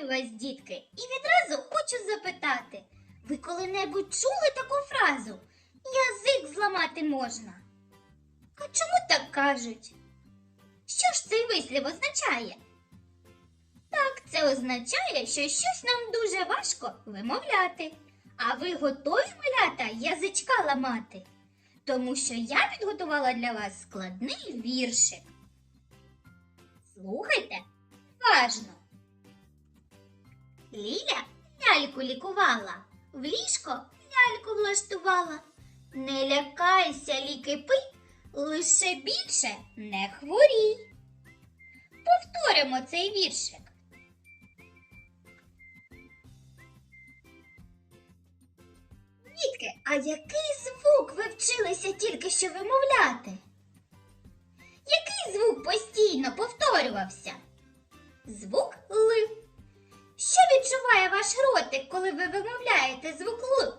Вітаю вас, дітки, і відразу хочу запитати. Ви коли-небудь чули таку фразу? Язик зламати можна. А чому так кажуть? Що ж цей вислів означає? Так, це означає, що щось нам дуже важко вимовляти. А ви готові малята язичка ламати? Тому що я підготувала для вас складний віршик. Слухайте уважно. Ліля ляльку лікувала, в ліжко ляльку влаштувала. Не лякайся, ліки пий, лише більше не хворій. Повторимо цей віршик. Дітки, а який звук ви вчилися тільки що вимовляти? Який звук постійно повторювався? Звук Л. Що відчуває ваш ротик, коли ви вимовляєте звук Л?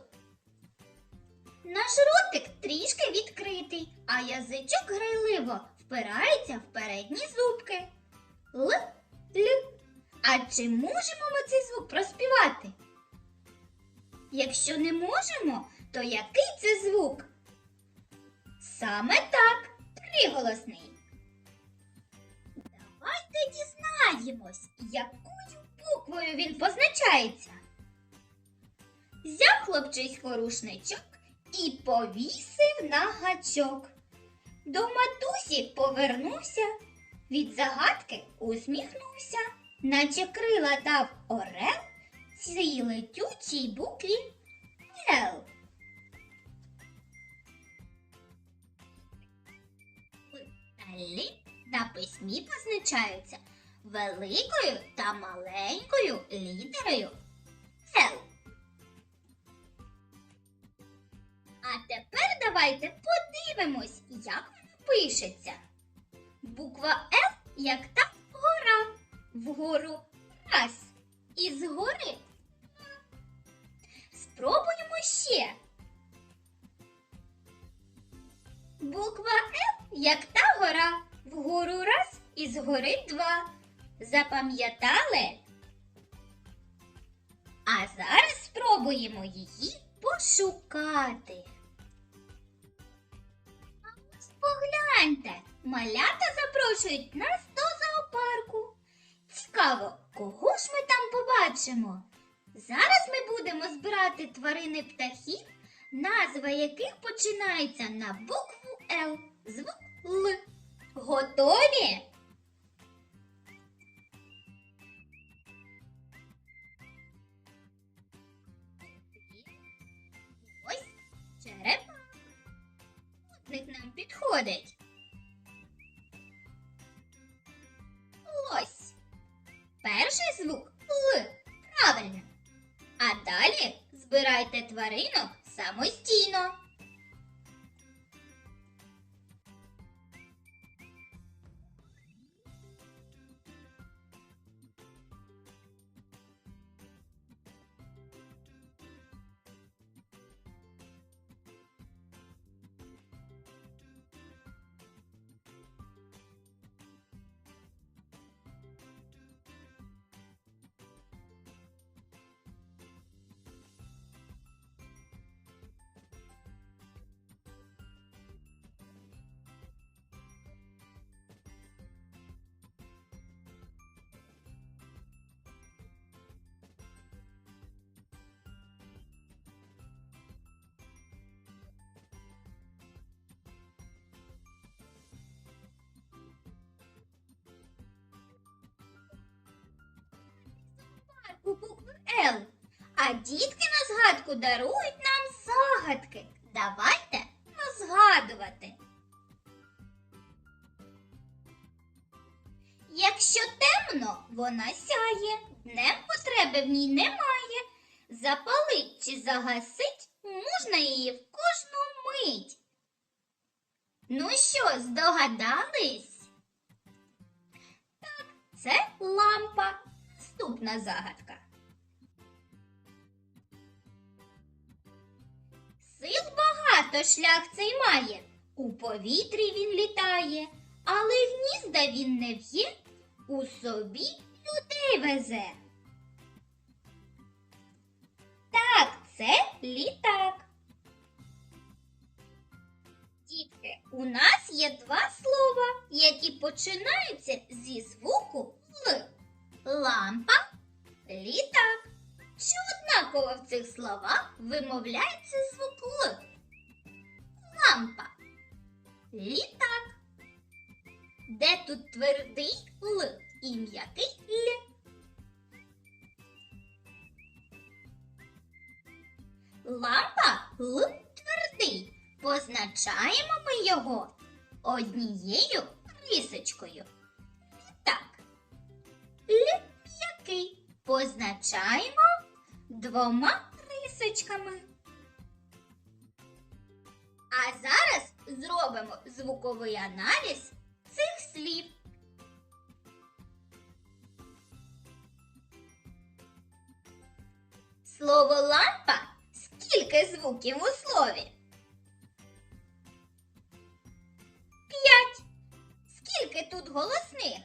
Наш ротик трішки відкритий, а язичок грайливо впирається в передні зубки. Л, Л. А чи можемо ми цей звук проспівати? Якщо не можемо, то який це звук? Саме так, приголосний. Давайте дізнаємось, якою буквою він позначається. Взяв хлопчисько рушничок і повісив на гачок. До матусі повернувся, від загадки усміхнувся, наче крила дав орел цій летючій букві Л. На письмі позначаються великою та маленькою літерою Л. А тепер давайте подивимось, як воно пишеться. Буква Л як та гора. Вгору раз. І згори. Спробуємо ще. Буква Л як та гора. Вгору раз і згори два. Запам'ятали? А зараз спробуємо її пошукати. А ось погляньте, малята запрошують нас до зоопарку. Цікаво, кого ж ми там побачимо? Зараз ми будемо збирати тварини птахів, назва яких починається на букву Л, звук Л. Готові? Нам підходить. Лось. Перший звук Л. Правильно. А далі збирайте тваринок самостійно. Букву Л. А дітки на згадку дарують нам загадки. Давайте розгадувати. Якщо темно, вона сяє, днем потреби в ній немає. Запалить чи загасить можна її в кожну мить. Ну що, здогадались? Так, це лампа. Наступна загадка. Сил багато шлях цей має. У повітрі він літає, але гнізда він не в'є, у собі людей везе. Так, це літак. Дітки, у нас є два слова, які починаються зі звуку Л. Лампа, літак. Чи однаково в цих словах вимовляється? Лампа. Літак. Де тут твердий Л і м'який Л? Лампа Л твердий. Позначаємо ми його однією рисочкою. Так. Л м'який. Позначаємо двома рисочками. А зараз зробимо звуковий аналіз цих слів. Слово лампа скільки звуків у слові? П'ять. Скільки тут голосних?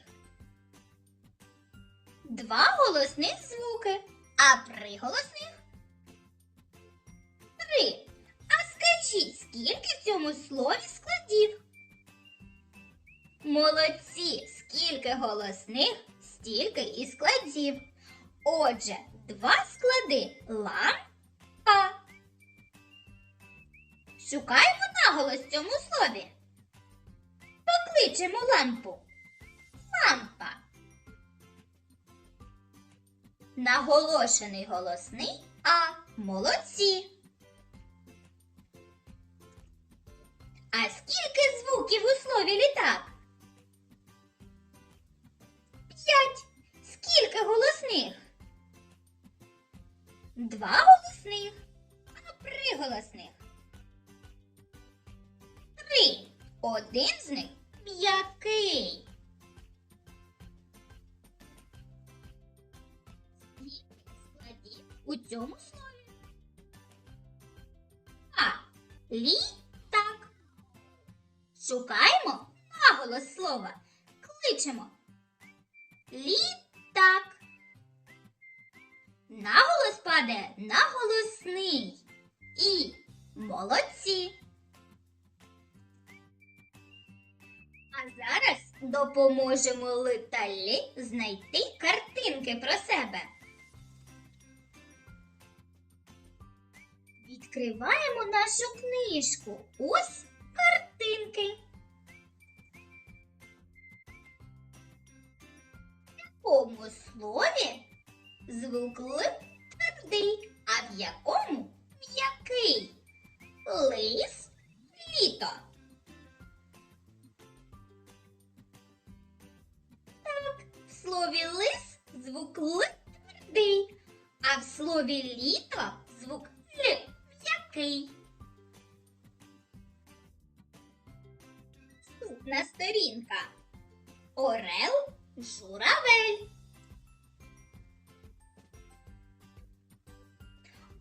Два голосних звуки, а приголосних? Три. А скажіть, скільки в цьому слові складів? Молодці! Скільки голосних, стільки і складів. Отже, два склади лампа. Шукаємо наголос в цьому слові. Покличемо лампу. Лампа. Наголошений голосний А. Молодці. А скільки звуків у слові літак? П'ять. Скільки голосних? Два голосних. А приголосних? Три. Один з них м'який. Складів у цьому слові? А. Літак. Шукаємо наголос слова. Кличемо. Літак. Наголос падає на голосний. І молодці. А зараз допоможемо Литалі знайти картинки про себе. Відкриваємо нашу книжку. Ось картинки. В якому слові звук Л твердий, а в якому м'який? Лис, літо. Так, в слові лис звук Л твердий, а в слові літо звук Л м'який. Наступна сторінка. Орел, журавель.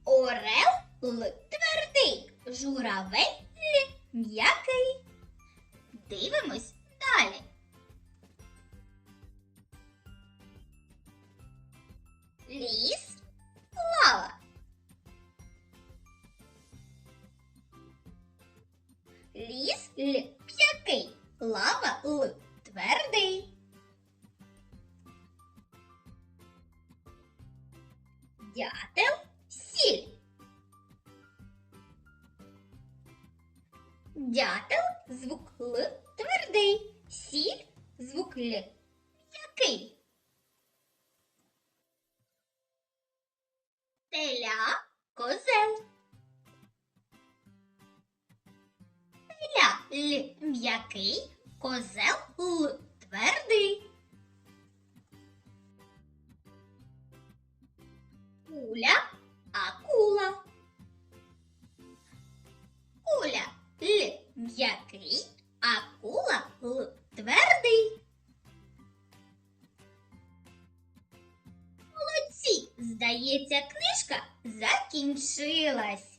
Орел Л твердий, журавель Л м'який. Дивимось далі. Ліс лава. Ліс Л м'який, лава Л твердий. Дятел сіль. Дятел звук Л твердий, сіль звук Л м'який. Теля козел. Теля Л м'який, козел Л твердий. Куля акула. Куля Л м'який, акула Л твердий. Молодці! Здається, книжка закінчилась.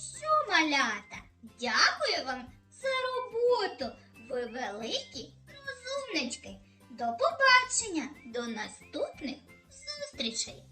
Що, малята? Дякую вам за роботу. Ви великі розумнички. До побачення, до наступних зустрічей!